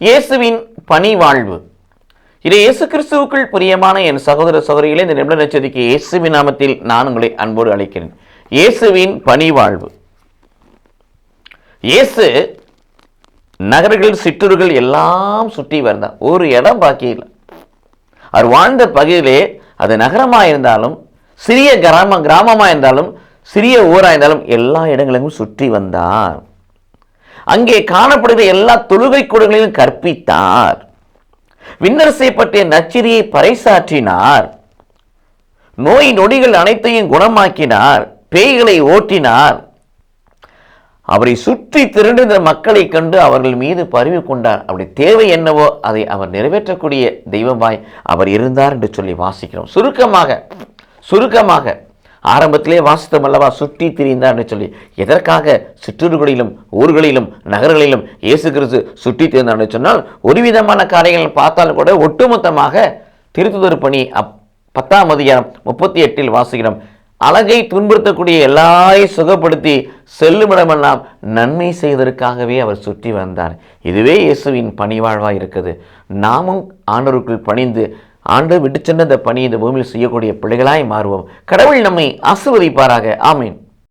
இயேசுவின் பணி வாழ்வு இது இயேசு கிறிஸ்துவுக்குள் பிரியமான என் சகோதர சகோதரிகளே இந்த நிபுணர் நச்சதிக்கு இயேசுவின் நாமத்தில் நான் உங்களை அன்போடு அழைக்கிறேன். இயேசுவின் பணி வாழ்வு இயேசு நகர்கள் சிற்றூர்கள் எல்லாம் சுற்றி வந்தார். ஒரு இடம் பாக்கி இல்லை. அவர் வாழ்ந்த பகுதியிலே அது நகரமாக இருந்தாலும் சிறிய கிராம கிராமமாக இருந்தாலும் சிறிய ஊராக இருந்தாலும் எல்லா இடங்களிலும் சுற்றி வந்தார். அங்கே காணப்படுகிற எல்லா தொழுகை கூடங்களிலும் கற்பித்தார். விண்ணரசை பற்றிய நச்சிரியை பறைசாற்றினார். நோய் நொடிகள் அனைத்தையும் குணமாக்கினார். பேய்களை ஓட்டினார். அவரை சுற்றி திரண்டிருந்த மக்களை கண்டு அவர்கள் மீது பரிவு கொண்டார். அவருடைய தேவை என்னவோ அதை அவர் நிறைவேற்றக்கூடிய தெய்வமாய் அவர் இருந்தார் என்று சொல்லி வாசிக்கிறோம். சுருக்கமாக சுருக்கமாக ஆரம்பத்திலே வாசித்தம் அல்லவா? சுற்றி திரிந்தார்னு சொல்லி. எதற்காக? சிற்றூர்களிலும் ஊர்களிலும் நகர்களிலும் இயேசு கிறிஸ்து சுற்றி திரிந்தார்னு சொன்னால் ஒரு விதமான காரியங்கள் பார்த்தாலும் கூட ஒட்டுமொத்தமாக திருத்துதர் பணி அப் பத்தாம் அதிகாரம் முப்பத்தி எட்டில் வாசிக்கிறோம். அழகை துன்புறுத்தக்கூடிய எல்லாரையும் சுகப்படுத்தி செல்லுமிடமெல்லாம் நன்மை செய்வதற்காகவே அவர் சுற்றி வந்தார். இதுவே இயேசுவின் பணிவாழ்வாக இருக்குது. நாமும் ஆண்டோருக்குள் பணிந்து ஆண்டு விட்டு சென்ற இந்த பணி இந்த பூமியில் செய்யக்கூடிய பிள்ளைகளாய் மாறுவோம். கடவுள் நம்மை ஆசிர்வதிப்பாராக. ஆமீன்.